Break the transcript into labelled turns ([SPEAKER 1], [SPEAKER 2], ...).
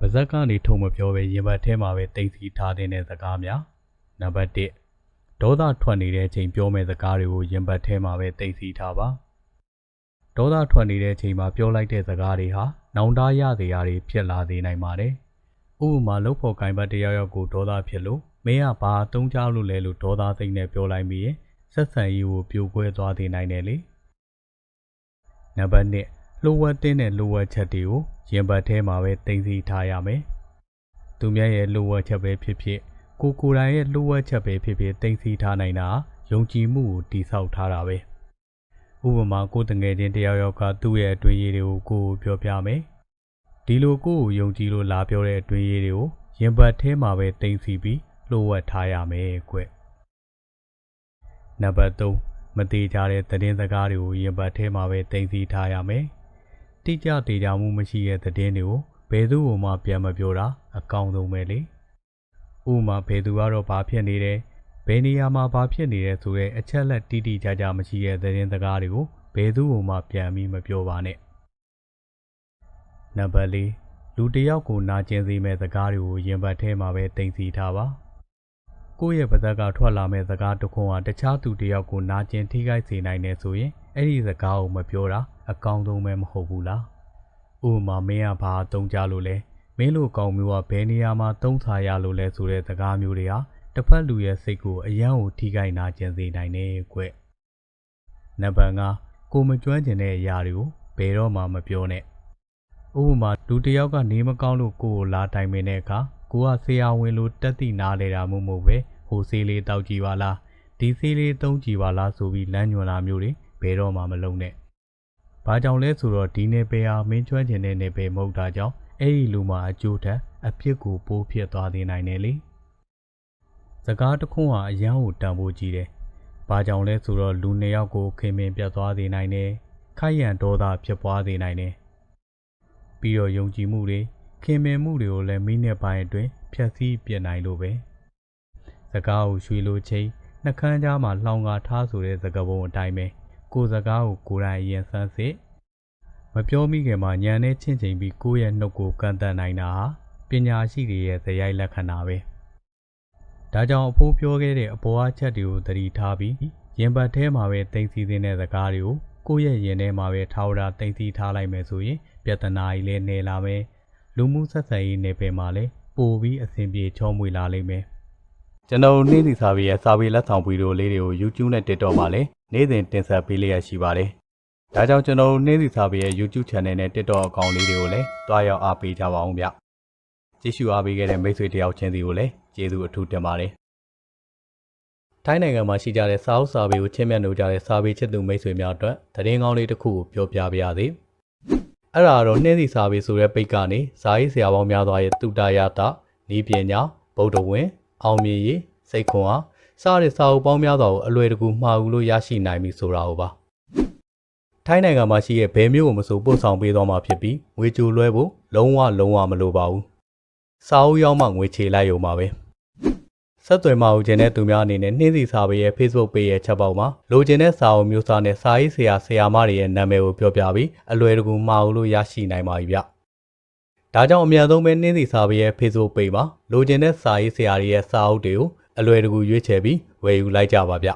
[SPEAKER 1] ပါဇက်ကနေထုံမပြောပဲရင်ဘတ်ထဲမှာပဲတိတ်စီထားတဲ့စကားများနံပါတ်1ဒေါသထွက်နေတဲ့အချိန်ပြောမယ့်စကားတွေကိုရင်ဘတ်ထဲမှာပဲတိတ်စီထားပါဒေါသထွက်နေတဲ့အချိန်မှာပြောလိုက်တဲ့စကားတွေဟာနောင်တရသေးရာတွေဖြစ်လာသေးနိုင်ပါတယ်ဥပမာလုပ်ဖို့ကင်ဘတ်တယောက်ယောက်ကိုဒေါသဖြစ်လို့မင်းကဘာတုံးချလို့လဲလို့ဒေါသစိတ်နဲ့ပြောလိုက်ပြီးရင်ဆက်ဆံရေးကိုပြိုကွဲသွားသေးနိုင်တယ်လေနံပါတ်2 လှုပ်ဝက်တင်းတဲ့လှုပ်ဝက်ချက်တွေကိုရင်ဘတ်ထဲမှာပဲတင်စီထားရမယ်သူများရဲ့လှုပ်ဝက်ချက်ပဲဖြစ်ဖြစ်ကိုကိုယ်တိုင်ရဲ့လှုပ်ဝက်ချက်ပဲဖြစ်ဖြစ်တင်စီထားနိုင်တာယုံကြည်မှုကိုတိဆောက်ထားတာပဲဥပမာကိုယ်တငယ်ချင်းတယောက်ယောက်ကသူ့ရဲ့အတွင်းရေးတွေကိုကိုယ်ကိုပြောပြမယ်ဒီလိုကိုယ့်ကိုယုံကြည်လို့လာပြောတဲ့အတွင်းရေးတွေကိုရင်ဘတ်ထဲမှာပဲတင်စီပြီးလှုပ်ဝက်ထားရမယ်ကွနံပါတ်3မတိကြတဲ့သတင်းစကားတွေကိုရင်ဘတ်ထဲမှာပဲတင်စီထားရမယ် တိကျတေချာမှုမရှိတဲ့သတင်းတွေကိုဘယ်သူမှပြန်မပြောတာအကောင်းဆုံးပဲလေဥပမာဘယ်သူကတော့ဘာဖြစ်နေတယ်ဘယ်နေရာမှာဘာဖြစ်နေတယ်ဆိုတဲ့အချက်လက်တိတိကျကျမရှိတဲ့သတင်းစကားတွေကိုဘယ်သူမှပြန်ပြီးမပြောပါနဲ့နံပါတ်4လူတစ်ယောက်ကိုနာကျင်စေမဲ့စကားတွေကိုရင်ဘတ်ထဲမှာပဲတင်စီထားပါကိုယ့်ရဲ့ပါဇက်ကထွက်လာမဲ့စကားတစ်ခုဟာတခြားသူတစ်ယောက်ကိုနာကျင်ထိခိုက်စေနိုင်တယ်ဆိုရင်အဲ့ဒီစကားကိုမပြောတာ အကောင်းဆုံးပဲမဟုတ်ဘူးလားဥပမာမင်းကဘာတုံးကြလို့လဲမင်းလိုကောင်မျိုးကဘယ်နေရာမှာတုံးဆာရလို့လဲဆိုတဲ့စကားမျိုးတွေဟာတစ်ဖက်လူရဲ့စိတ်ကိုအယံကိုထိခိုက်နာကျင်စေနိုင်တယ်ကွနံပါတ်5ကိုမကျွမ်းကျင်တဲ့အရာတွေကိုဘယ်တော့မှမပြောနဲ့ဥပမာလူတစ်ယောက်ကနေမကောင်းလို့ကိုယ်ကိုလာတိုင်ပင်တဲ့အခါကိုကဆရာဝန်လိုတက်တိနားလေတာမျိုးမဟုတ်ပဲဟိုဆေးလေးတောက်ကြည့်ပါလားဒီဆေးလေးသုံးကြည့်ပါလားဆိုပြီးလမ်းညွှန်တာမျိုးတွေဘယ်တော့မှမလုပ်နဲ့။ ဘာကြောင့်လဲဆိုတော့ဒီနယ်ပယ်ဟာမင်းကျွမ်းကျင်တဲ့နယ်ပယ်မဟုတ်တာကြောင့်အဲ့ဒီလူမှာအကျိုးထက်အဖြစ်ကိုပိုးဖြစ်သွားသေးနိုင်တယ်လေ။စကားတစ်ခုဟာအယံကိုတန်ဖိုးကြီးတယ်။ဘာကြောင့်လဲဆိုတော့လူနှစ်ယောက်ကိုခင်မင်ပြတ်သွားသေးနိုင်တယ်။ခိုက်ရန်ဒေါသဖြစ်ပွားသေးနိုင်တယ်။ပြီးတော့ယုံကြည်မှုတွေခင်မင်မှုတွေကိုလည်းမိနစ်ပိုင်းအတွင်းဖျက်ဆီးပြစ်နိုင်လို့ပဲ။စကားကိုရွှေလိုချိန်နှကန်းကြားမှာလှောင်ကားထားဆိုတဲ့စကားပုံအတိုင်းပဲ ကိုယ်စကားကိုကိုယ်တိုင်ရင်ဆန်းစစ်မပြောမိခင်မှာညံနဲ့ချင့်ချိန်ပြီးကိုယ့်ရဲ့နှုတ်ကိုကန်တန်နိုင်တာဟာပညာရှိတွေရဲ့ဇယိုက်လက္ခဏာပဲဒါကြောင့်အဖိုးပြောခဲ့တဲ့အပေါ်အချက်တွေကိုသတိထားပြီးရင်ဘတ်ထဲမှာပဲတင်စီတဲ့စကားတွေကိုကိုယ့်ရဲ့ရင်ထဲမှာပဲထားဝတာတင်စီထားလိုက်မယ်ဆိုရင်ပြဿနာကြီးလည်းနေလာမယ်လူမှုဆက်ဆံရေးနယ်ပယ်မှာလည်းပိုပြီးအဆင်ပြေချောမွေလာလိမ့်မယ် ကျွန်တော်နေ့စီစာပေရဲ့စာပေလက်ဆောင်ဗီဒီယိုလေးတွေကို YouTube နဲ့ TikTok မှာလည်းနေ့စဉ်တင်ဆက်ပေးလျက်ရှိပါတယ်။ဒါကြောင့်ကျွန်တော်နေ့စီစာပေရဲ့ YouTube Channel နဲ့ TikTok အကောင့်လေးတွေကိုလည်းတွားရောက်အားပေးကြပါအောင်ဗျ။ကြည့်ရှုအားပေးခဲ့တဲ့မိတ်ဆွေတယောက်ချင်းစီကိုလည်းကျေးဇူးအထူးတင်ပါတယ်။ထိုင်းနိုင်ငံမှာရှိကြတဲ့စာအုပ်စာပေကိုချင်းမြတ်လို့ကြတဲ့စာပေချစ်သူမိတ်ဆွေများအတွက်သတင်းကောင်းလေးတစ်ခုကိုပြောပြပါရစေ။အဲ့ဒါတော့နှင်းစီစာပေဆိုတဲ့ပိတ်ကနေဇာရေးဆရာပေါင်းများစွာရဲ့တုတရတဤပညာဗုဒ္ဓဝင် အောင်မြင်ရေးစိတ်ခွန်အားစတဲ့စာအုပ်ပေါင်းများစွာကိုအလွယ်တကူမှားဘူးလို့ရရှိနိုင်ပြီဆိုတာကိုပါထိုင်းနိုင်ငံမှာရှိတဲ့ဘယ်မျိုးကိုမဆိုပို့ဆောင်ပေးသွားမှာဖြစ်ပြီးငွေကြိုလွှဲဖို့လုံးဝလုံးဝမလိုပါဘူးစာအုပ်ရောက်မှငွေချေလိုက်ရုံပါပဲဆက်သွယ်မှာဦးခြင်းတဲ့သူများအနေနဲ့နှင်းစီစာပေရဲ့ Facebook page ရဲ့ချက်ပေါက်မှာလိုချင်တဲ့စာအုပ်မျိုးစားနဲ့စာရေးဆရာဆရာမတွေရဲ့နာမည်ကိုပြောပြပြီးအလွယ်တကူမှားဘူးလို့ရရှိနိုင်ပါပြီဗျ ဒါကြောင့်အများဆုံးပဲနှင်းစီစာပေရဲ့ Facebook page မှာလိုချင်တဲ့စာရေးဆရာတွေရဲ့စာအုပ်တွေကိုအလွယ်တကူရွေးချယ်ပြီးဝယ်ယူလိုက်ကြပါဗျ